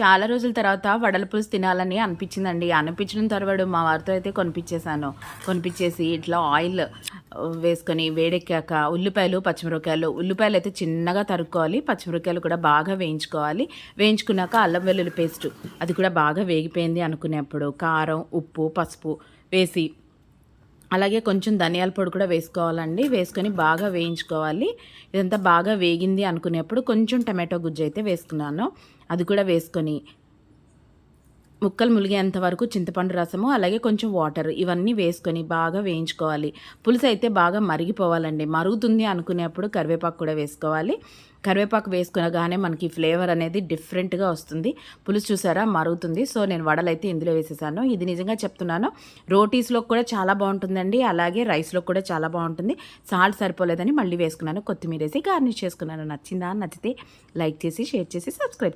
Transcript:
చాలా రోజుల తర్వాత వడల పులుసు తినాలని అనిపించిందండి. అనిపించిన తర్వాత మా వారితో అయితే కొనిపించేశాను. కొనిపించేసి ఇట్లా ఆయిల్ వేసుకొని వేడెక్కాక ఉల్లిపాయలు పచ్చిమిరపకాయలు ఉల్లిపాయలు అయితే చిన్నగా తరుక్కోవాలి. పచ్చిమిరపకాయలు కూడా బాగా వేయించుకోవాలి. వేయించుకున్నాక అల్లం వెల్లుల్లి పేస్ట్ అది కూడా బాగా వేగిపోయింది అనుకునేప్పుడు కారం ఉప్పు పసుపు వేసి అలాగే కొంచెం ధనియాల పొడి కూడా వేసుకోవాలండి. వేసుకొని బాగా వేయించుకోవాలి. ఇదంతా బాగా వేగింది అనుకునేప్పుడు కొంచెం టమాటో గుజ్జు అయితే వేసుకున్నాను. అది కూడా వేసుకొని ముక్కలు ములిగేంత వరకు చింతపండు రసము అలాగే కొంచెం వాటర్ ఇవన్నీ వేసుకొని బాగా వేయించుకోవాలి. పులుసు అయితే బాగా మరిగిపోవాలండి. మరుగుతుంది అనుకునేప్పుడు కరివేపాకు కూడా వేసుకోవాలి. కరివేపాకు వేసుకునగానే మనకి ఫ్లేవర్ అనేది డిఫరెంట్గా వస్తుంది. పులుసు చూసారా? మరుగుతుంది. సో నేను వడలైతే ఇందులో వేసేసాను. ఇది నిజంగా చెప్తున్నాను. రోటీస్లో కూడా చాలా బాగుంటుందండి. అలాగే రైస్లో కూడా చాలా బాగుంటుంది. సాల్ట్ సరిపోలేదని మళ్ళీ వేసుకున్నాను. కొత్తిమీర వేసి గార్నిష్ చేసుకున్నాను. నచ్చిందా? నచ్చితే లైక్ చేసి షేర్ చేసి సబ్స్క్రైబ్